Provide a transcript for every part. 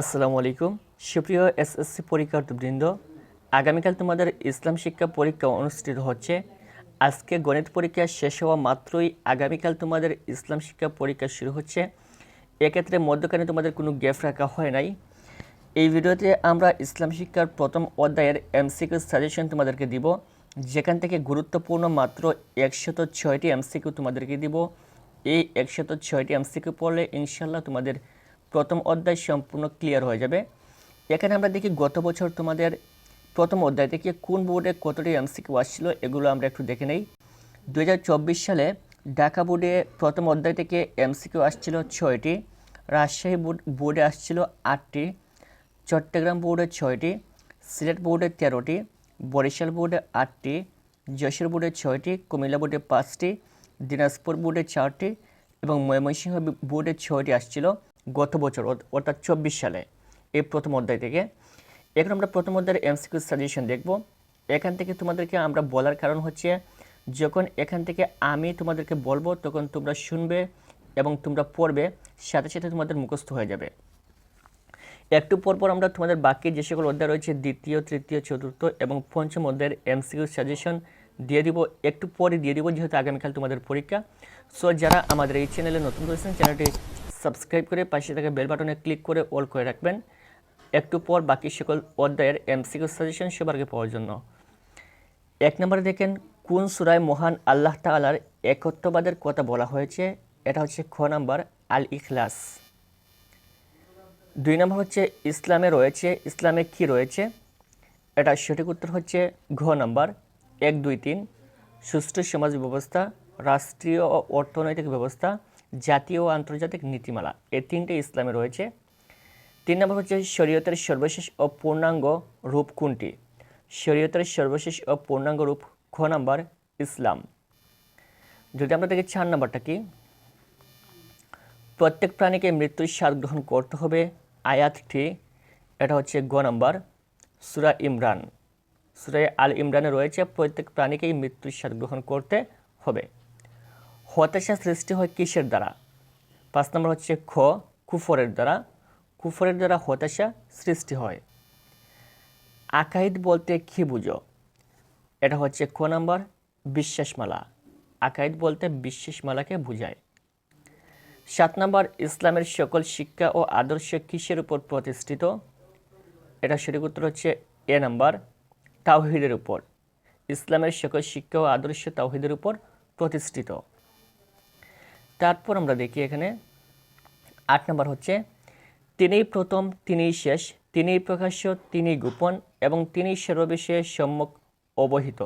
আসসালামু আলাইকুম। সুপ্রিয় এসএসসি পরীক্ষার্থীবৃন্দ, আগামীকাল তোমাদের ইসলাম শিক্ষা পরীক্ষা অনুষ্ঠিত হচ্ছে। আজকে গণিত পরীক্ষা শেষ হওয়া মাত্রই আগামীকাল তোমাদের ইসলাম শিক্ষা পরীক্ষা শুরু হচ্ছে। এক্ষেত্রে মধ্যখানে তোমাদের কোনো গ্যাপ রাখা হয় নাই। এই ভিডিওতে আমরা ইসলাম শিক্ষার প্রথম অধ্যায়ের এমসিকিউ সাজেশন তোমাদেরকে দিব, যেখান থেকে গুরুত্বপূর্ণ মাত্র একশত ছয়টি এমসিকিউ তোমাদেরকে দিব। এই একশত ছয়টি এমসিকিউ পড়লে ইনশাল্লাহ তোমাদের প্রথম অধ্যায় সম্পূর্ণ ক্লিয়ার হয়ে যাবে। এখানে আমরা দেখি গত বছর তোমাদের প্রথম অধ্যায় থেকে কোন বোর্ডে কতটি এমসিকিউ আসছিল, এগুলো আমরা একটু দেখে নেই। দু হাজার চব্বিশ সালে ঢাকা বোর্ডে প্রথম অধ্যায় থেকে এমসিকিউ আসছিল ছয়টি, রাজশাহী বোর্ড বোর্ডে আসছিল আটটি, চট্টগ্রাম বোর্ডে ছয়টি, সিলেট বোর্ডে তেরোটি, বরিশাল বোর্ডে আটটি, যশোর বোর্ডে ছয়টি, কুমিল্লা বোর্ডে পাঁচটি, দিনাজপুর বোর্ডে চারটি এবং ময়মনসিংহ বোর্ডে ছয়টি আসছিল। গত বছর অর্থাৎ চব্বিশ সালে, এই প্রথম অধ্যায় থেকে। এখন আমরা প্রথম অধ্যায়ের এমসিকিউ সাজেশন দেখব। এখান থেকে তোমাদেরকে আমরা বলার কারণ হচ্ছে, যখন এখান থেকে আমি তোমাদেরকে বলব, তখন তোমরা শুনবে এবং তোমরা পড়বে, সাথে সাথে তোমাদের মুখস্থ হয়ে যাবে। একটু পর পর আমরা তোমাদের বাকি যে সকল অধ্যায় রয়েছে, দ্বিতীয়, তৃতীয়, চতুর্থ এবং পঞ্চম অধ্যায়ের এমসিকিউ সাজেশন দিয়ে দিব। একটু পরে দিয়ে দিব, যেহেতু আগামীকাল তোমাদের পরীক্ষা। সো যারা আমাদের এই চ্যানেলে নতুন করেছেন চ্যানেলটি সাবস্ক্রাইব করে পাশে থাকা বেল বাটনে ক্লিক করে অল করে রাখবেন। একটু পর বাকি সকল অধ্যায়ের এমসিকিউ সাজেশন সবার পাওয়ার জন্য। এক নম্বরে দেখেন, কোন সুরায় মহান আল্লাহ তাআলার একত্ববাদের কথা বলা হয়েছে? এটা হচ্ছে খ নাম্বার আল ইখলাস দুই নম্বর হচ্ছে, ইসলামে রয়েছে, ইসলামে কি রয়েছে? এটা সঠিক উত্তর হচ্ছে ঘ নাম্বার, এক দুই তিন। সুষ্ঠু সমাজ ব্যবস্থা, রাষ্ট্রীয় ও অর্থনৈতিক ব্যবস্থা জাতীয় ও আন্তর্জাতিক নীতিমালা। এই তিনটে ইসলামে রয়েছে। তিন নম্বর হচ্ছে শরীয়তের সর্বশেষ ও পূর্ণাঙ্গ রূপ কোনটি? শরীয়তের সর্বশেষ ও পূর্ণাঙ্গ রূপ খ নাম্বার, ইসলাম। যদি আমরা দেখি চার নাম্বারটা কি? প্রত্যেক প্রাণীকে মৃত্যুর স্বাদ গ্রহণ করতে হবে। আয়াতটি, এটা হচ্ছে গ নাম্বার, সুরা ইমরান। সুরায় আল ইমরানে রয়েছে, প্রত্যেক প্রাণীকেই মৃত্যুর স্বাদ গ্রহণ করতে হবে। হতাশা সৃষ্টি হয় কিসের দ্বারা? পাঁচ নম্বর হচ্ছে খ, কুফরের দ্বারা। কুফরের দ্বারা হতাশা সৃষ্টি হয়। আকাইদ বলতে কী বুঝো? এটা হচ্ছে ক নাম্বার, বিশ্বাসমালা। আকাইদ বলতে বিশ্বাসমালাকে বোঝায়। সাত নম্বর, ইসলামের সকল শিক্ষা ও আদর্শ কিসের উপর প্রতিষ্ঠিত? এটা সঠিক উত্তর হচ্ছে এ নাম্বার, তাওহিদের উপর। ইসলামের সকল শিক্ষা ও আদর্শ তাওহিদের উপর প্রতিষ্ঠিত। তারপর আমরা দেখি এখানে আট নম্বর হচ্ছে, তিনিই প্রথম, তিনিই শেষ, তিনিই প্রকাশ্য তিনি গোপন এবং তিনি সর্ববিষয়ে সম্যক অবহিত।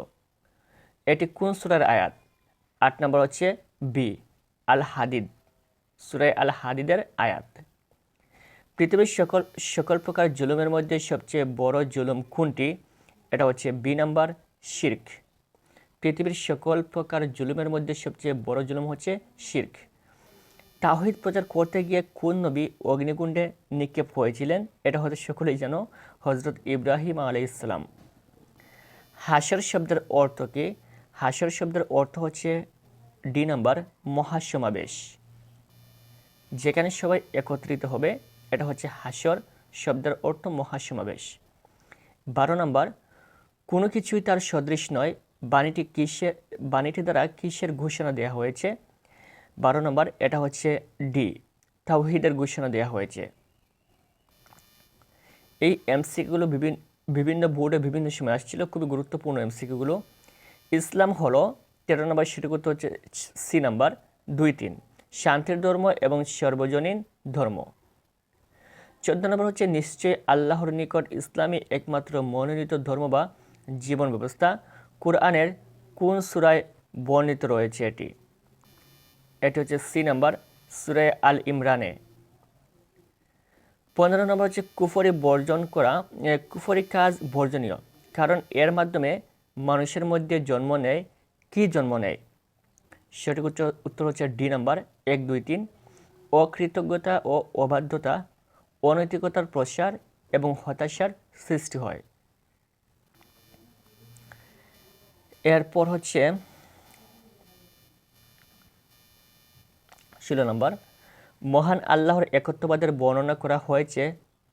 এটি কোন সুরার আয়াত? আট নম্বর হচ্ছে, বি আল হাদিদ সুরায় আল হাদিদের আয়াত। পৃথিবীর সকল সকল প্রকার জুলুমের মধ্যে সবচেয়ে বড় জুলুম কোনটি? এটা হচ্ছে বি নাম্বার, শির্ক। পৃথিবীর সকল প্রকার জুলুমের মধ্যে সবচেয়ে বড় জুলুম হচ্ছে শির্ক। তাহিদ প্রচার করতে গিয়ে কোন নবী অগ্নিকুণ্ডে নিক্ষেপ হয়েছিলেন, এটা হয়তো সকলেই জানো হজরত ইব্রাহিম আলাই ইসলাম হাসর শব্দের অর্থ কি? হাসর শব্দের অর্থ হচ্ছে ডি নাম্বার মহাসমাবেশ। যেখানে সবাই একত্রিত হবে, এটা হচ্ছে হাসর শব্দের অর্থ মহাসমাবেশ। বারো নম্বর, কোনো কিছুই তার সদৃশ নয় বাণীটি কিসের বাণীটি দ্বারা কিসের ঘোষণা দেওয়া হয়েছে? বারো নম্বর, এটা হচ্ছে ডি তাওহিদের ঘোষণা দেওয়া হয়েছে। এই এমসিকিউগুলো বিভিন্ন বিভিন্ন বোর্ডে বিভিন্ন সময় আসছিল, খুবই গুরুত্বপূর্ণ এমসিকিউগুলো। ইসলাম হলো, তেরো নম্বর সঠিক উত্তর হচ্ছে সি নাম্বার, দুই তিন, শান্তির ধর্ম এবং সর্বজনীন ধর্ম। চোদ্দ নম্বর হচ্ছে নিশ্চয় আল্লাহর নিকট ইসলামী একমাত্র মনোনীত ধর্ম বা জীবন ব্যবস্থা। কোরআনের কোন সুরায় বর্ণিত রয়েছে এটি? এটি হচ্ছে সি নাম্বার সুরায় আল ইমরানে। পনেরো নম্বর হচ্ছে কুফরি বর্জন করা কুফরি কাজ বর্জনীয়, কারণ এর মাধ্যমে মানুষের মধ্যে জন্ম নেয়, কি জন্ম নেয়? উত্তর উত্তর হচ্ছে ডি নাম্বার এক, দুই, তিন। অকৃতজ্ঞতা ও অবাধ্যতা, অনৈতিকতার প্রসার এবং হতাশার সৃষ্টি হয়। এরপর হচ্ছে ষোলো নম্বর। মহান আল্লাহর একত্ববাদের বর্ণনা করা হয়েছে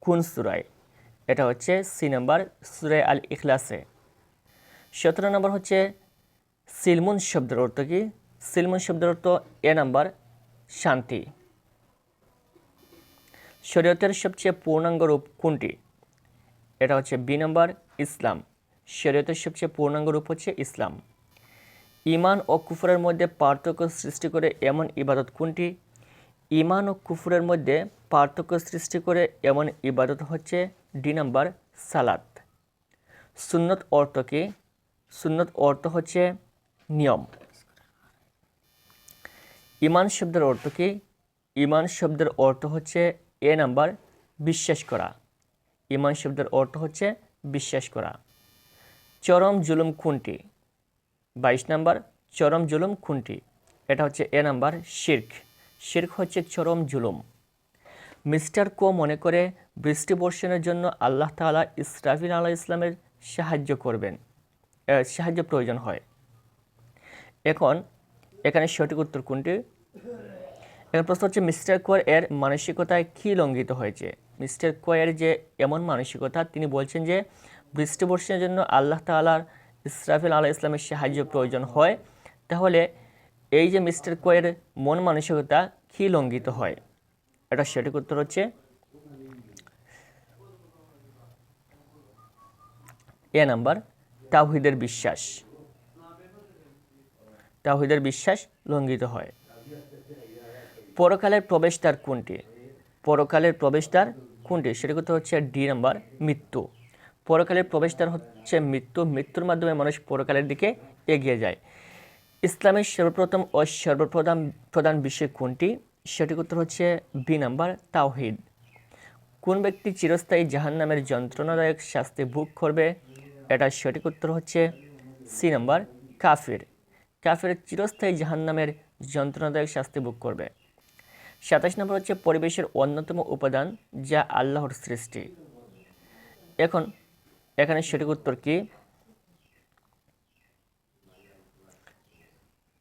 কোন সুরায়? এটা হচ্ছে সি নাম্বার, সুরায় আল ইখলাসে। সতেরো নম্বর হচ্ছে সিলমুন শব্দের অর্থ কি? সিলমুন শব্দের অর্থ এ নাম্বার, শান্তি। শরীয়তের সবচেয়ে পূর্ণাঙ্গ রূপ কোনটি? এটা হচ্ছে বি নাম্বার, ইসলাম। শরীয়তের সবচেয়ে পূর্ণাঙ্গ রূপ হচ্ছে ইসলাম। ইমান ও কুফরের মধ্যে পার্থক্য সৃষ্টি করে এমন ইবাদত কোনটি? ইমান ও কুফরের মধ্যে পার্থক্য সৃষ্টি করে এমন ইবাদত হচ্ছে ডি নাম্বার সালাত। সুন্নত অর্থ কি? সুন্নত অর্থ হচ্ছে নিয়ম। ইমান শব্দের অর্থ কি? ইমান শব্দের অর্থ হচ্ছে এ নাম্বার বিশ্বাস করা। ইমান শব্দের অর্থ হচ্ছে বিশ্বাস করা। চরম জুলুম কোনটি বাইশ নাম্বার, চরম জুলুম কোনটি এটা হচ্ছে এ নাম্বার, শির্ক। শির্ক হচ্ছে চরম জুলুম। মিস্টার কো মনে করে বৃষ্টি বর্ষণের জন্য আল্লাহ তাআলা ইসরাফিল আলাহ ইসলামের সাহায্য করবেন। সাহায্য প্রয়োজন হয়। এখন, এখানে সঠিক উত্তর কোনটি? এখন প্রশ্ন হচ্ছে, মিস্টার কোয়ার এর মানসিকতায় কী লঙ্ঘিত হয়েছে? মিস্টার কোয়ার যে এমন মানসিকতা, তিনি বলছেন যে বৃষ্টি বর্ষণের জন্য আল্লাহ তাআলার ইসরাফিল আলাহ ইসলামের সাহায্য প্রয়োজন হয়, তাহলে এই যে মিস্টার কোয়ের মন মানসিকতা কী লঙ্ঘিত হয়? এটা সঠিক উত্তর হচ্ছে এ নাম্বার, তাওহিদের বিশ্বাস। তাওহিদের বিশ্বাস লঙ্ঘিত হয়। পরকালের প্রবেশদ্বার কোনটি? পরকালের প্রবেশদ্বার কোনটি? সেটা করতে হচ্ছে ডি নাম্বার, মৃত্যু। পরকালের প্রবেশদ্বার হচ্ছে মৃত্যু। মৃত্যুর মাধ্যমে মানুষ পরকালের দিকে এগিয়ে যায়। ইসলামের সর্বপ্রথম ও সর্বপ্রধান প্রধান বিষয় কোনটি? সঠিক উত্তর হচ্ছে বি নাম্বার, তাওহিদ। কোন ব্যক্তি চিরস্থায়ী জাহান্নামের যন্ত্রণাদায়ক শাস্তি ভোগ করবে? এটা সঠিক উত্তর হচ্ছে সি নাম্বার, কাফির। কাফির চিরস্থায়ী জাহান্নামের যন্ত্রণাদায়ক শাস্তি ভোগ করবে। সাতাশ নম্বর হচ্ছে পরিবেশের অন্যতম উপাদান, যা আল্লাহর সৃষ্টি। এখন এখানে সঠিক উত্তর কি?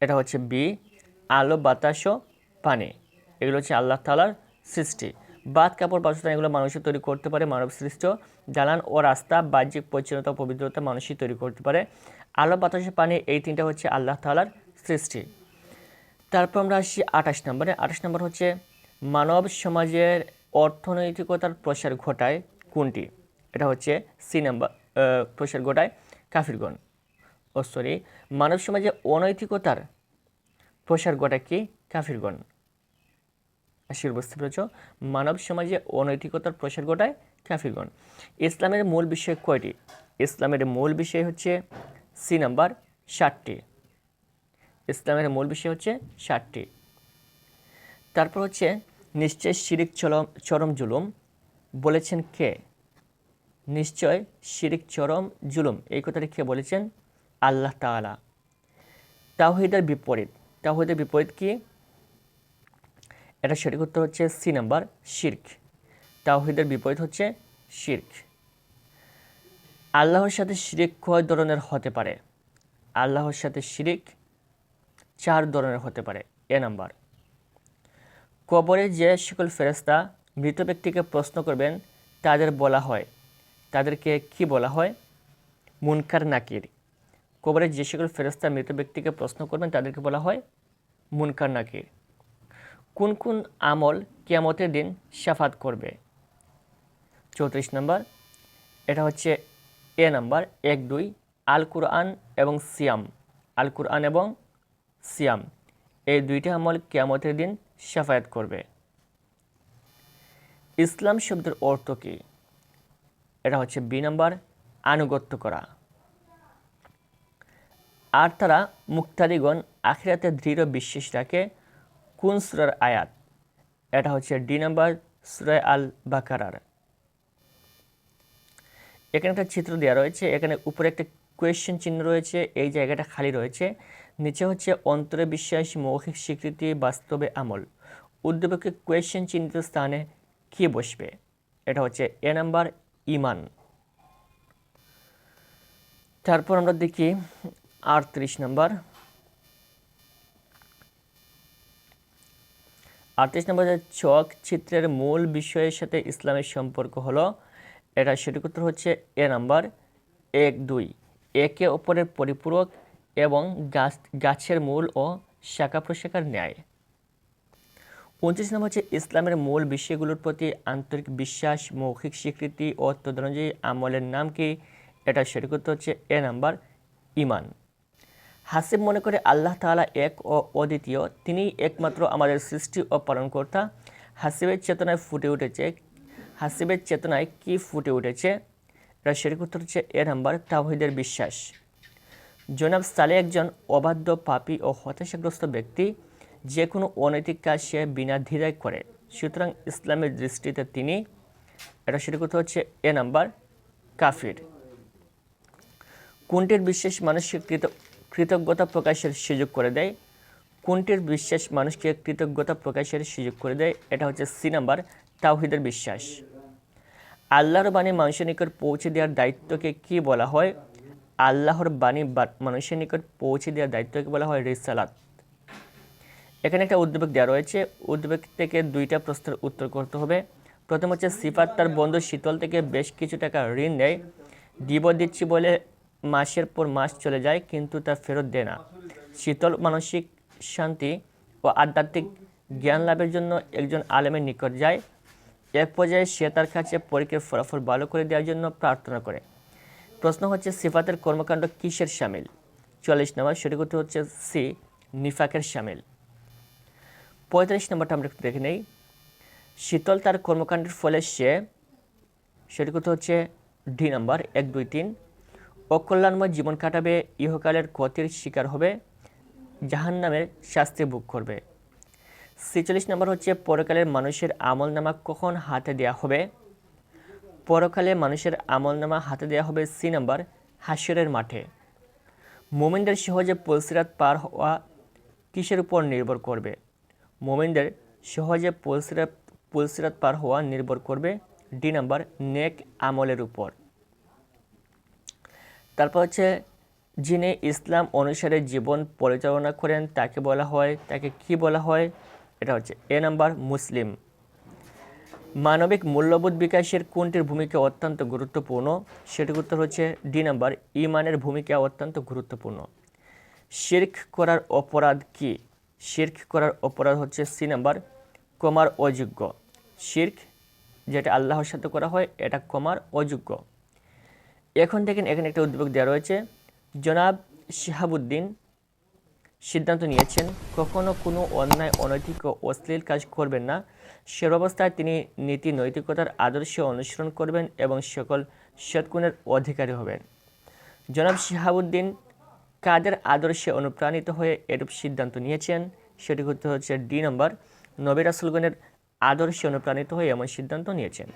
এটা হচ্ছে বি আলো, বাতাস ও পানি। এগুলো হচ্ছে আল্লাহ তালার সৃষ্টি। বাদ, কাপড় বাসস্থান এগুলো মানুষের তৈরি করতে পারে, মানব সৃষ্ট জ্বালান ও রাস্তা, বাহ্যিক পরিচ্ছন্নতা পবিত্রতা মানুষই তৈরি করতে পারে। আলো, বাতাস পানি এই তিনটা হচ্ছে আল্লাহ তালার সৃষ্টি। তারপর আমরা আসি আঠাশ নম্বরে। আঠাশ নম্বর হচ্ছে, মানব সমাজের অর্থনৈতিকতার প্রসার ঘটায় কোনটি? এটা হচ্ছে সি নাম্বার প্রসার ঘটায় কাফিরগণ। ও সরি মানব সমাজে অনৈতিকতার প্রসার ঘটায় কি? কাফিরগণ। আশির বুঝতে পেরেছ? মানব সমাজে অনৈতিকতার প্রসার গোটায় কাফিরগণ। ইসলামের মূল বিষয় কয়টি? ইসলামের মূল বিষয় হচ্ছে সি নাম্বার ষাটটি। ইসলামের মূল বিষয় হচ্ছে ষাটটি। তারপর হচ্ছে নিশ্চয় শিরিক চরম চরম জুলুম বলেছেন কে? নিশ্চয় শিরিক, চরম, জুলুম, এই কথাটি কে বলেছেন আল্লাহ তাআলা। তাওহিদের বিপরীত। তাওহিদের বিপরীত কি? এটা সঠিক উত্তর হচ্ছে সি নাম্বার, শির্ক। তাওহিদের বিপরীত হচ্ছে শির্ক। আল্লাহর সাথে শিরিক কয় ধরনের হতে পারে? আল্লাহর সাথে শিরিক চার ধরনের হতে পারে। এ নাম্বার। কবরে যে সকল ফেরেস্তা মৃত ব্যক্তিকে প্রশ্ন করবেন, তাদের বলা হয় তাদেরকে কি বলা হয়? মুনকার নাকির। কবরে যে সকল ফেরেস্তা মৃত ব্যক্তিকে প্রশ্ন করবেন, তাদেরকে বলা হয় মুনকার নাকির। কোন কোন আমল কিয়ামতের দিন সাফাত করবে? চৌত্রিশ নম্বর, এটা হচ্ছে এ নাম্বার, এক, দুই, আল কুরআন এবং সিয়াম। আল কুরআন এবং সিয়াম, এই দুইটা আমল কিয়ামতের দিন সাফায়াত করবে। ইসলাম শব্দের অর্থ কী? এটা হচ্ছে বি নাম্বার, আনুগত্য করা। আর তারা মুক্তাদিগণ আখিরাতে দৃঢ় বিশ্বাস রাখে কোন সুরার আয়াত? এটা হচ্ছে ডি নাম্বার সুরায় আল বাকারার এখানে একটা চিত্র দেওয়া রয়েছে, এখানে উপরে একটা কোয়েশ্চেন চিহ্ন রয়েছে, এই জায়গাটা খালি রয়েছে। নিচে হচ্ছে অন্তরে বিশ্বাস, মৌখিক স্বীকৃতি, বাস্তবে আমল। উদ্যোগকে কোয়েশ্চেন চিহ্নিত স্থানে কি বসবে? এটা হচ্ছে এ নাম্বার ইমান। তারপর আমরা দেখি আটত্রিশ নম্বর। আটত্রিশ নম্বর চক চিত্রের মূল বিষয়ের সাথে ইসলামের সম্পর্ক হলো, এটা সঠিক উত্তর হচ্ছে এ নাম্বার, এক, দুই। একে অপরের পরিপূরক এবং গাছ গাছের মূল ও শাখা প্রশাখার ন্যায়। উনত্রিশ নম্বর হচ্ছে ইসলামের মূল বিষয়গুলোর প্রতি আন্তরিক বিশ্বাস, মৌখিক স্বীকৃতি ও তদনুযায়ী আমলের নাম কি এটা সঠিক উত্তর হচ্ছে এ নাম্বার ইমান। হাসিব মনে করে আল্লাহ তাআলা এক ও অদ্বিতীয় তিনি একমাত্র আমাদের সৃষ্টি ও পালনকর্তা। হাসিবের চেতনায় ফুটে উঠেছে। হাসিবের চেতনায় কি ফুটে উঠেছে? এটা সঠিক উত্তর হচ্ছে এ নাম্বার তাওহিদের বিশ্বাস। জনাব সালে একজন অবাধ্য পাপী ও হতাশাগ্রস্ত ব্যক্তি যে কোনো অনৈতিক কাজ সে বিনা দ্বিধায় করে। সুতরাং ইসলামের দৃষ্টিতে তিনি, এটা সঠিক উত্তর হচ্ছে এ নাম্বার, কাফির। কোনটির বিশ্বাস মানুষকে কৃত, কৃতজ্ঞতা প্রকাশের সুযোগ করে দেয়? কোনটির বিশ্বাস মানুষকে কৃতজ্ঞতা প্রকাশের সুযোগ করে দেয়? এটা হচ্ছে সি নাম্বার, তাওহিদের বিশ্বাস। আল্লাহর বাণী মানুষের নিকট পৌঁছে দেওয়ার দায়িত্বকে কি বলা হয়? আল্লাহর বাণী মানুষের নিকট পৌঁছে দেওয়ার দায়িত্বকে বলা হয় রিসালাত। এখানে একটা উদ্বেগ দেওয়া রয়েছে। উদ্বেগ থেকে দুইটা প্রশ্নের উত্তর করতে হবে। প্রথম হচ্ছে, সিফাত তার বন্ধু শীতল থেকে বেশ কিছু টাকা ঋণ দেয় দিব দিচ্ছি বলে মাসের পর মাস চলে যায়, কিন্তু তা ফেরত দেয় না। শীতল মানসিক শান্তি ও আধ্যাত্মিক জ্ঞান লাভের জন্য একজন আলেমের নিকট যায়। এক পর্যায়ে সে তার কাছে পরীক্ষার ফলাফল ভালো করে দেওয়ার জন্য প্রার্থনা করে। প্রশ্ন হচ্ছে, সিফাতের কর্মকাণ্ড কিসের সামিল? চল্লিশ নম্বর উত্তর হচ্ছে, সি, নিফাকের সামিল। পঁয়তাল্লিশ নম্বরটা আমরা একটু দেখে নেই। শীতল তার কর্মকাণ্ডের ফলে সে সঠিক উত্তর হচ্ছে ডি নাম্বার এক, দুই, তিন। অকল্যাণময় জীবন কাটাবে, ইহকালের ক্ষতির শিকার হবে জাহান নামের শাস্তি ভোগ করবে। ছেচল্লিশ নম্বর হচ্ছে পরকালের মানুষের আমল নামা কখন হাতে দেওয়া হবে? পরকালে মানুষের আমল নামা হাতে দেওয়া হবে সি নাম্বার হাসিরের মাঠে। মোমিনদের সহজে পলসিরাত পার হওয়া কিসের উপর নির্ভর করবে? মোমিনদের সহজে পলসিরাত পলসিরাত পার হওয়া নির্ভর করবে ডি নাম্বার নেক আমলের উপর। তারপর হচ্ছে, যিনি ইসলাম অনুসারে জীবন পরিচালনা করেন, তাকে বলা হয়, তাকে কি বলা হয়? এটা হচ্ছে এ নাম্বার মুসলিম। মানবিক মূল্যবোধ বিকাশের কোনটির ভূমিকা অত্যন্ত গুরুত্বপূর্ণ? সেটির উত্তর হচ্ছে ডি নাম্বার ইমানের ভূমিকা অত্যন্ত গুরুত্বপূর্ণ। শির্ক করার অপরাধ কি? শির্ক করার অপরাধ হচ্ছে সি নাম্বার কমার অযোগ্য। শির্ক, যেটা আল্লাহর সাথে করা হয়, এটা কমার অযোগ্য। এখন দেখেন এখানে একটা উদ্যোগ দেওয়া রয়েছে। জনাব শিহাবুদ্দিন সিদ্ধান্ত নিয়েছেন, কখনো কোনো অন্যায়, অনৈতিক ও অশ্লীল কাজ করবেন না। সর্বাবস্থায় তিনি নীতি, নৈতিকতার আদর্শ অনুসরণ করবেন এবং সকল সৎগুণের অধিকারী হবেন। জনাব শিহাবুদ্দিন কাদের আদর্শে অনুপ্রাণিত হয়ে এরূপ সিদ্ধান্ত নিয়েছেন? সেটি করতে হচ্ছে ডি নম্বর। নবী রাসুলগণের আদর্শে অনুপ্রাণিত হয়ে এমন সিদ্ধান্ত নিয়েছেন।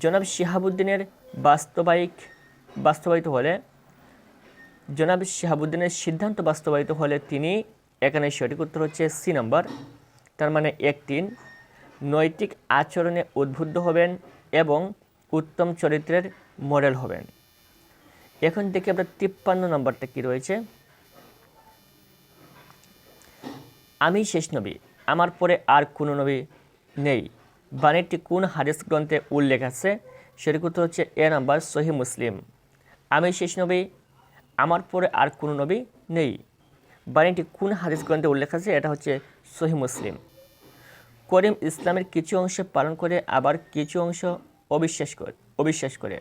জনাব শিহাবুদ্দিনের বাস্তবায়িক, বাস্তবায়িত হলে, জনাব শিহাবুদ্দিনের সিদ্ধান্ত বাস্তবায়িত হলে তিনি, এখানে সঠিক উত্তর হচ্ছে সি নম্বর। তার মানে এক তিন। নৈতিক আচরণে উদ্বুদ্ধ হবেন এবং উত্তম চরিত্রের মডেল হবেন। এখন থেকে আমরা তিপ্পান্ন নম্বরটা কি রয়েছে? আমি শেষ নবী, আমার পরে আর কোনো নবী নেই। বাণীটি কোন হাদিস গ্রন্থে উল্লেখ আছে? সেটির উত্তর হচ্ছে এ নাম্বার সহি মুসলিম। আমি শেষ নবী, আমার পরে আর কোনো নবী নেই। বাণীটি কোন হাদিস গ্রন্থে উল্লেখ আছে? এটা হচ্ছে সহি মুসলিম। করিম ইসলামের কিছু অংশ পালন করে, আবার কিছু অংশ অবিশ্বাস করে অবিশ্বাস করে।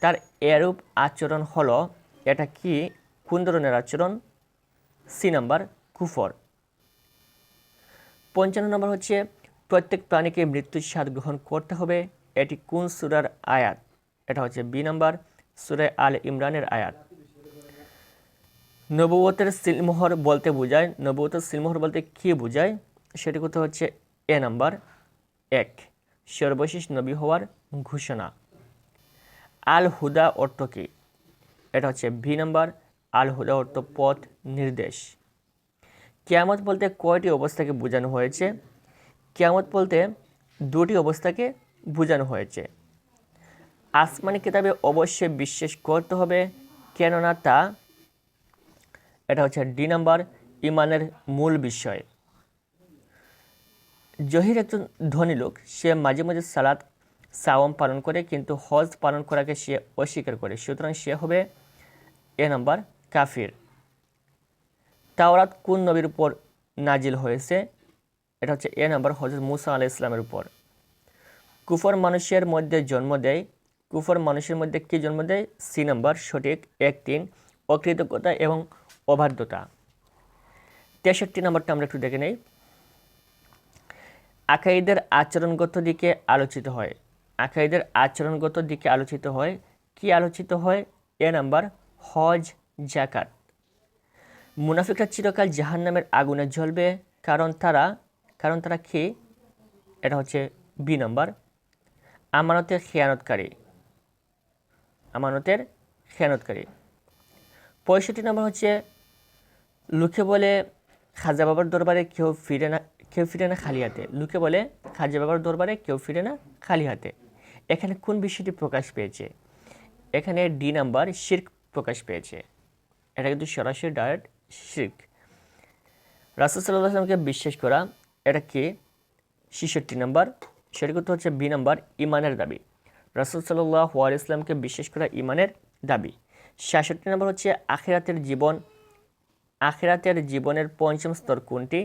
তার এরূপ আচরণ হলো, এটা কি? কোন ধরনের আচরণ? সি নাম্বার, কুফর। পঞ্চান্ন নম্বর হচ্ছে, প্রত্যেক প্রাণীকে মৃত্যুর স্বাদ গ্রহণ করতে হবে। এটি কোন সুরার আয়াত? এটা হচ্ছে বি নাম্বার, সুরায় আল ইমরানের আয়াত। নবুয়তের সিলমোহর বলতে বোঝায়, নবুয়তের সিলমোহর বলতে কী বোঝায়? সেটি করতে হচ্ছে? এ নাম্বার এক। সর্বশেষ নবী হওয়ার ঘোষণা। আল হুদা অর্থ কী? এটা হচ্ছে ভি নাম্বার আল হুদা অর্থ পথ নির্দেশ। কেয়ামত বলতে কয়টি অবস্থাকে বোঝানো হয়েছে? কেয়ামত বলতে দুটি অবস্থাকে বোঝানো হয়েছে। আসমানি কিতাবে অবশ্যই বিশ্বাস করতে হবে, কেননা তা, এটা হচ্ছে ডি নাম্বার ইমানের মূল বিষয়। জহির একজন ধনী লোক, সে মাঝে মাঝে সালাদ সাওয়াম পালন করে, কিন্তু হজ পালন করাকে সে অস্বীকার করে। সুতরাং সে হবে এ নাম্বার কাফির। তাওরাত কোন নবীর উপর নাজিল হয়েছে? এটা হচ্ছে এ নাম্বার হজরত মুসা আলাহ ইসলামের উপর। কুফর মানুষের মধ্যে জন্ম দেয়। কুফর মানুষের মধ্যে কী জন্ম দেয়? সি নাম্বার সঠিক, এক, তিন, অকৃতজ্ঞতা এবং অবাধ্যতা। তেষট্টি নম্বরটা আমরা একটু দেখে নেই। আকাইদের আচরণগত দিকে আলোচিত হয়। আকাইদের আচরণগত দিকে আলোচিত হয়। কি আলোচিত হয়? এ নাম্বার, হজ জাকাত মুনাফিকরা চিরকাল জাহান নামের আগুনে জ্বলবে। কারণ তারা কারণ তারা কি? এটা হচ্ছে বি নাম্বার, আমানতের খেয়ানতকারী। আমানতের খেয়ানতকারী। পঁয়ষট্টি নম্বর হচ্ছে, লোকে বলে, খাজা বাবার দরবারে কেউ ফিরে না, কেউ ফিরে না খালি হাতে। লোকে বলে, খাজা বাবার দরবারে কেউ ফিরে না খালি হাতে। এখানে কোন বিষয়টি প্রকাশ পেয়েছে? এখানে ডি নাম্বার শির্ক প্রকাশ পেয়েছে। এটা কিন্তু সরাসরি ডাইরেক্ট শির্ক রাসুল সাল্লাহ বিশ্বাস করা, এটা কি? ছেষট্টি নাম্বার সেটি করতে হচ্ছে বি নাম্বার ইমানের দাবি। রাসুল সাল্লাহ ইসলামকে বিশ্বাস করা ইমানের দাবি। সাতষট্টি নম্বর হচ্ছে আখেরাতের জীবন। আখেরাতের জীবনের পঞ্চম স্তর কোনটি?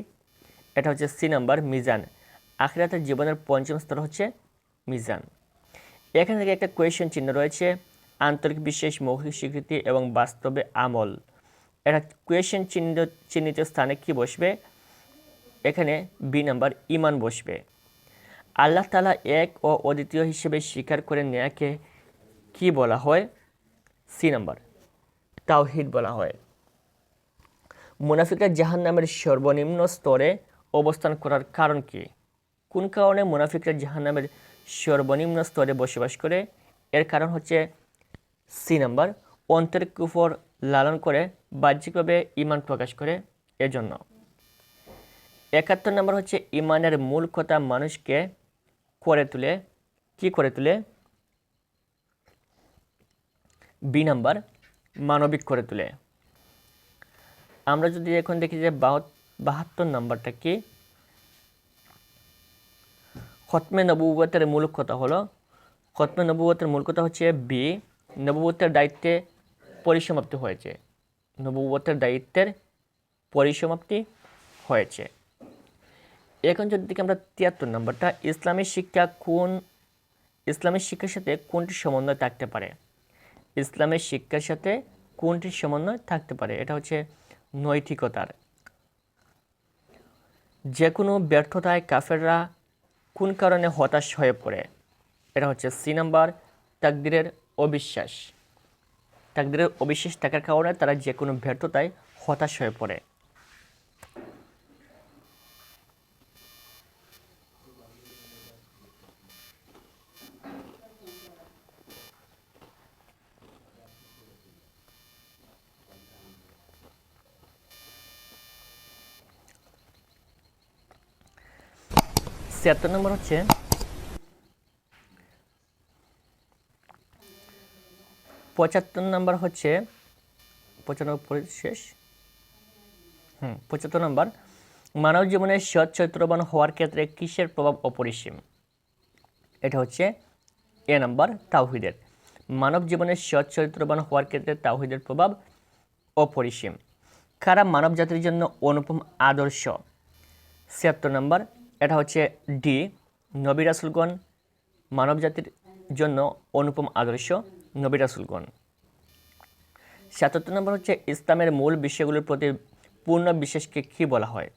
এটা হচ্ছে সি নাম্বার মিজান। আখেরাতের জীবনের পঞ্চম স্তর হচ্ছে মিজান। এখান থেকে একটা কোয়েশ্চেন চিহ্ন রয়েছে, আন্তরিক বিশেষ, মৌখিক স্বীকৃতি এবং বাস্তবে আমল। এটা কোয়েশ্চেন চিহ্ন চিহ্নিত স্থানে কি বসবে? এখানে বি নাম্বার ইমান বসবে। আল্লাহ তালা এক ও অদ্বিতীয় হিসেবে স্বীকার করে নেয়াকে কি বলা হয়? সি নাম্বার তাওহিদ বলা হয়। মুনাফিকরা জাহান নামের সর্বনিম্ন স্তরে অবস্থান করার কারণ কি? কোন কারণে মুনাফিকরা জাহান নামের সর্বনিম্ন স্তরে বসবাস করে। এর কারণ হচ্ছে সি নাম্বার অন্তরিক কুফর লালন করে, বাহ্যিকভাবে ইমান প্রকাশ করে। এজন্য একাত্তর নম্বর হচ্ছে ইমানের মূল কথা মানুষকে করে তুলে। কি করে তুলে? বি নাম্বার, মানবিক করে তুলে। আমরা যদি এখন দেখি যে বাহাত্তর নাম্বারটা কি? খতমে নবুবতের মূল কথা হলো, খতমে নবুবতের মূল কথা হচ্ছে বি নবুবতের দায়িত্বে পরিসমাপ্তি হয়েছে। নবুবতের দায়িত্বের পরিসমাপ্তি হয়েছে। এখন যদি দেখি আমরা তিয়াত্তর নম্বরটা, ইসলামী শিক্ষা কোন ইসলামের শিক্ষার সাথে কোনটি সমন্বয় থাকতে পারে? ইসলামের শিক্ষার সাথে কোনটি সমন্বয় থাকতে পারে? এটা হচ্ছে নৈতিকতার। যে কোনো ব্যর্থতায় কাফেররা কোন কারণে হতাশ হয়ে পড়ে? এটা হচ্ছে সি নাম্বার, তাকদিরের অবিশ্বাস। তাকদিরের অবিশ্বাস থাকার কারণে তারা যে কোনো ব্যর্থতায় হতাশ হয়ে পড়ে। ছিয়াত্তর নম্বর হচ্ছে পঁচাত্তর নম্বর হচ্ছে পঁচানব্বই শেষ হুম পঁচাত্তর নম্বর মানব জীবনে সৎ চরিত্রবান হওয়ার ক্ষেত্রে কিসের প্রভাব অপরিসীম এটা হচ্ছে এ নাম্বার তাওহিদের মানব জীবনে সৎ চরিত্রবান হওয়ার ক্ষেত্রে তাওহিদের প্রভাব অপরিসীম কারা মানব জাতির জন্য অনুপম আদর্শ ছিয়াত্তর নম্বর এটা হচ্ছে ডি, নবী রাসুলগণ মানব জাতির জন্য অনুপম আদর্শ, নবী রাসুলগণ। সাতাত্তর নম্বর হচ্ছে ইসলামের মূল বিষয়গুলোর প্রতি পূর্ণ বিশ্বাসকে কী বলা হয়?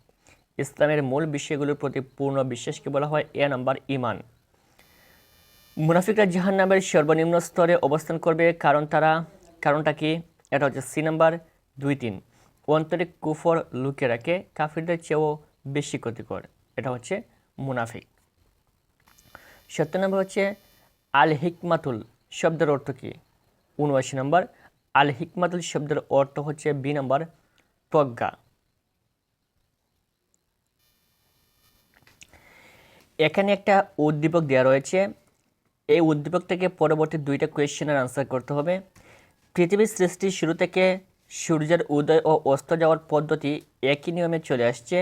ইসলামের মূল বিষয়গুলোর প্রতি পূর্ণ বিশ্বাসকে বলা হয় এ নাম্বার ইমান। মুনাফিকরা জাহান নামের সর্বনিম্ন স্তরে অবস্থান করবে, কারণ তারা, কারণটা কি? এটা হচ্ছে সি নাম্বার দুই তিন। অন্তরিক কুফর লুকেরাকে কাফিরদের চেয়েও বেশি ক্ষতিকর। এটা হচ্ছে মুনাফিক। সত্তর নম্বর হচ্ছে আল হিকমাতুল শব্দের অর্থ কী? উনআশি নম্বর আল হিকমাতুল শব্দের অর্থ হচ্ছে বি নম্বর, প্রজ্ঞা। এখানে একটা উদ্দীপক দেওয়া রয়েছে। এই উদ্দীপক থেকে পরবর্তী দুইটা কোয়েশ্চেনের আনসার করতে হবে। পৃথিবীর সৃষ্টির শুরু থেকে সূর্যের উদয় ও অস্ত যাওয়ার পদ্ধতি একই নিয়মে চলে আসছে।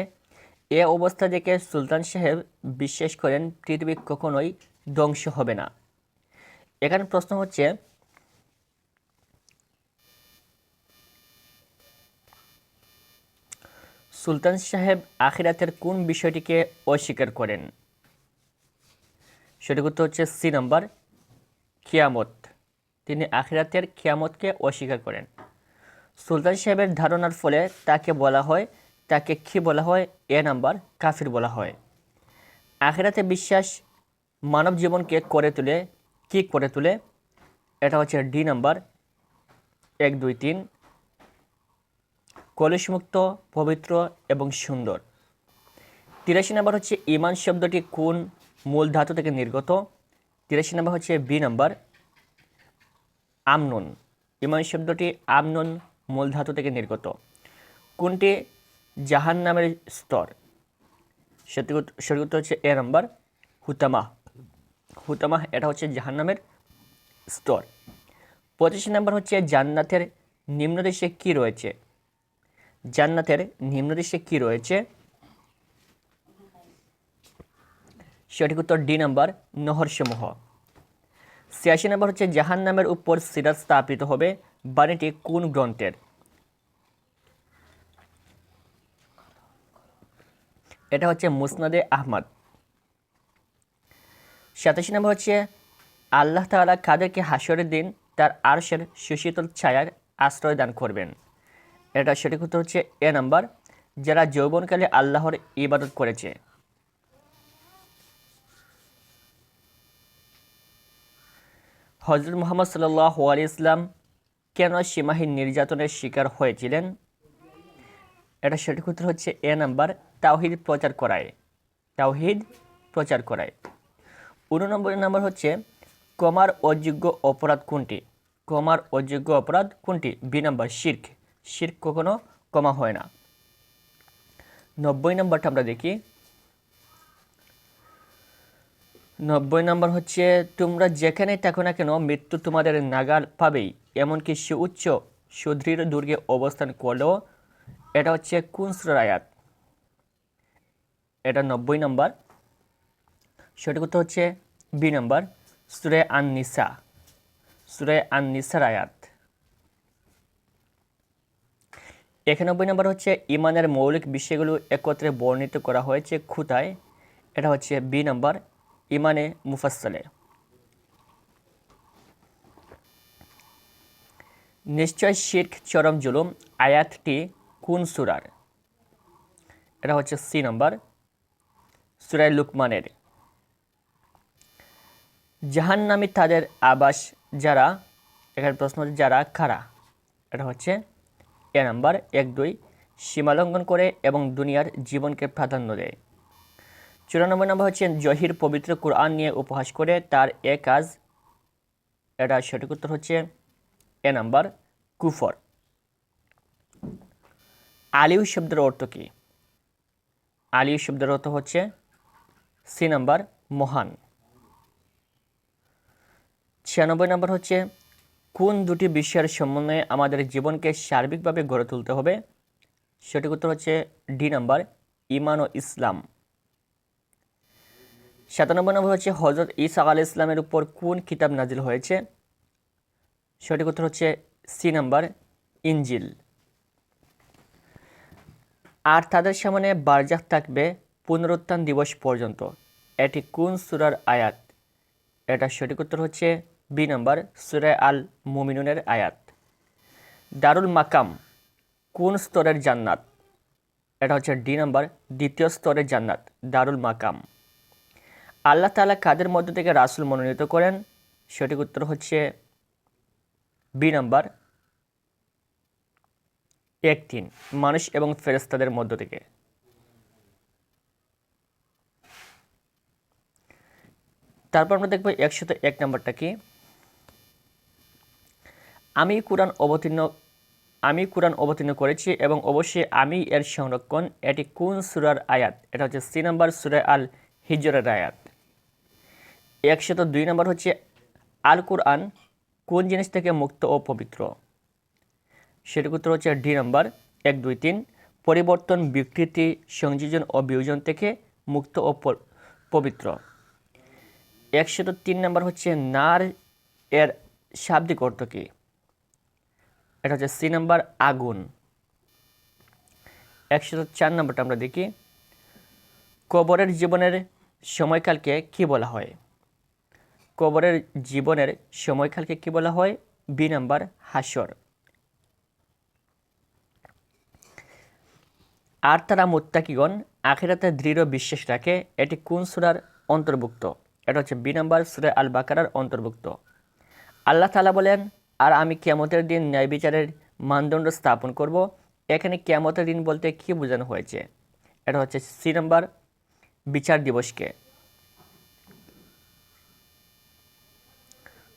এ অবস্থা দেখে সুলতান সাহেব বিশ্বাস করেন, পৃথিবী কখনোই ধ্বংস হবে না। এখানে প্রশ্ন হচ্ছে, সুলতান সাহেব আখিরাতের কোন বিষয়টিকে অস্বীকার করেন? সেটি উত্তর হচ্ছে সি নাম্বার, কিয়ামত। তিনি আখিরাতের কিয়ামতকে অস্বীকার করেন। সুলতান সাহেবের ধারণার ফলে তাকে বলা হয় তাকে কি বলা হয়? এ নাম্বার, কাফির বলা হয়। আখেরাতে বিশ্বাস মানব জীবনকে করে তুলে, কি করে তোলে? এটা হচ্ছে ডি নাম্বার, এক, দুই, তিন। কলুষমুক্ত, পবিত্র এবং সুন্দর। তিরাশি নাম্বার হচ্ছে ইমান শব্দটি কোন মূল ধাতু থেকে নির্গত? তিরাশি নাম্বার হচ্ছে বি নাম্বার, আমনুন। ইমান শব্দটি আমনুন মূল ধাতু থেকে নির্গত। কোনটি জাহান নামের স্তর। সেটি উত্তর হচ্ছে এ নাম্বার হুতামা হুতামা এটা হচ্ছে জাহান নামের স্তর। পঁচিশ নাম্বার হচ্ছে জান্নাতের নিম্নদেশে কি রয়েছে? জান্নাতের নিম্নদেশে কি রয়েছে? সঠিক উত্তর ডি নাম্বার নহরসমূহ ছিয়াশি নাম্বার হচ্ছে জাহান নামের উপর সিরাজ স্থাপিত হবে বাণীটি কোন গ্রন্থের? এটা হচ্ছে মুসনাদে আহমদ। সাতাশি নম্বর হচ্ছে, আল্লাহ তাআলা কাদেরকে হাসরের দিন তার আরশের সুশীতল ছায়ার আশ্রয় দান করবেন। এটা সঠিক উত্তর হচ্ছে এ নাম্বার, যারা যৌবনকালে আল্লাহর ইবাদত করেছে। হজরত মোহাম্মদ সাল্লাহ আলি ইসলাম কেন সীমাহীন নির্যাতনের শিকার হয়েছিলেন? এটা সঠিক উত্তর হচ্ছে এ নাম্বার তাওহিদ প্রচার করায়। তাওহিদ প্রচার করায়। উননব্বই নম্বর হচ্ছে, কমার অযোগ্য অপরাধ কোনটি? কমার অযোগ্য অপরাধ কোনটি? বি নাম্বার, শির্ক। শির্ক কখনো কমা হয় না। নব্বই নম্বরটা আমরা দেখি। নব্বই নম্বর হচ্ছে, তোমরা যেখানে থাকো না কেন, মৃত্যু তোমাদের নাগাল পাবেই। এমনকি সুউচ্চ সুদৃঢ় দুর্গে অবস্থান করলেও, এটা হচ্ছে কোন সুরার আয়াত। এটা নব্বই নম্বর। সঠিক উত্তর হচ্ছে বি নম্বর, সুরে আন নিসা সুরে আন নিসার আয়াত। একানব্বই নম্বর হচ্ছে, ইমানের মৌলিক বিষয়গুলো একত্রে বর্ণিত করা হয়েছে খুতায় এটা হচ্ছে বি নম্বর, ইমানে মুফাসলে নিশ্চয় শির্ক, চরম জুলুম, আয়াতটি কোন সুরার? এটা হচ্ছে সি নম্বর সুরায় লুকমানের। জাহান্নামী তাদের আবাস যারা, এখানে প্রশ্ন হচ্ছে যারা খারা এটা হচ্ছে এ নাম্বার, এক, দুই, সীমালঙ্ঘন করে এবং দুনিয়ার জীবনকে প্রাধান্য দেয়। চুরানব্বই নম্বর হচ্ছে জহির পবিত্র কোরআন নিয়ে উপহাস করে তার এ কাজ। এটা সঠিক উত্তর হচ্ছে এ নাম্বার, কুফর। আলিউ শব্দের অর্থ কী? আলিউ শব্দের অর্থ হচ্ছে সি নাম্বার মহান। ছিয়ানব্বই নম্বর হচ্ছে, কোন দুটি বিষয়ের সমন্বয়ে আমাদের জীবনকে সার্বিকভাবে গড়ে তুলতে হবে? সঠিক উত্তর হচ্ছে ডি নাম্বার ইমান ও ইসলাম। সাতানব্বই নম্বর হচ্ছে হজরত ইসা আল ইসলামের উপর কোন কিতাব নাজিল হয়েছে? সঠিক উত্তর হচ্ছে সি নাম্বার ইঞ্জিল আর তাদের সামনে বারজাক থাকবে পুনরুত্থান দিবস পর্যন্ত। এটি কোন সুরার আয়াত? এটা সঠিক উত্তর হচ্ছে বি নম্বর সুরায় আল মুমিনুনের আয়াত। দারুল মাকাম, কোন স্তরের জান্নাত? এটা হচ্ছে ডি নাম্বার, দ্বিতীয় স্তরের জান্নাত, দারুল মাকাম। আল্লাহ তালা কাদের মধ্য থেকে রাসুল মনোনীত করেন? সঠিক উত্তর হচ্ছে বি নাম্বার এক তিন মানুষ এবং ফেরেস্তাদের মধ্য থেকে। তারপর আমরা দেখব একশত এক নম্বরটা কি? আমি কোরআন অবতীর্ণ, আমি কোরআন অবতীর্ণ করেছি এবং অবশ্যই আমি এর সংরক্ষণ। এটি কোন সুরার আয়াত? এটা হচ্ছে সি নাম্বার সুরে আল হিজরের আয়াত। একশত দুই নম্বর হচ্ছে আল কোরআন কোন জিনিস থেকে মুক্ত ও পবিত্র? সেটির উত্তর হচ্ছে ডি নাম্বার, এক, দুই, তিন। পরিবর্তন বিকৃতি, সংযোজন ও বিয়োজন থেকে মুক্ত ও পবিত্র। একশত তিন নম্বর হচ্ছে নার এর শাব্দিক অর্থ কী? এটা হচ্ছে সি নাম্বার আগুন। একশত চার নম্বরটা আমরা দেখি। কবরের জীবনের সময়কালকে কি বলা হয়? কবরের জীবনের সময়কালকে কি বলা হয়? বি নাম্বার হাসর। আর তারা মুত্তাকিগণ আখেরাতে দৃঢ় বিশ্বাস রাখে, এটি কোন সুরার অন্তর্ভুক্ত? এটা হচ্ছে বি নাম্বার সুরা আল বাকারার অন্তর্ভুক্ত। আল্লাহ তালা বলেন, আর আমি কিয়ামতের দিন ন্যায় বিচারের মানদণ্ড স্থাপন করব। এখানে কিয়ামতের দিন বলতে কী বোঝানো হয়েছে? এটা হচ্ছে সি নাম্বার বিচার দিবসকে।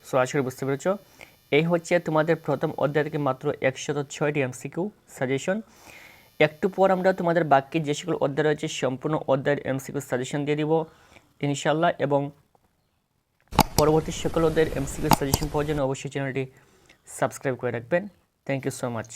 সো আশা বুঝতে পেরেছ? এই হচ্ছে তোমাদের প্রথম অধ্যায় থেকে মাত্র একশত ছয়টি এমসিকিউ সাজেশন। একটু পর আমরা তোমাদের বাকি যে সকল অধ্যায় রয়েছে, সম্পূর্ণ অধ্যায়ের এমসিকিউ সাজেশন দিয়ে দিব। ইনশাল্লাহ এবং পরবর্তী সকল অধ্যায়ের এমসিকিউ সাজেশন পাওয়ার জন্য অবশ্যই চ্যানেলটি সাবস্ক্রাইব করে রাখবেন। Thank you so much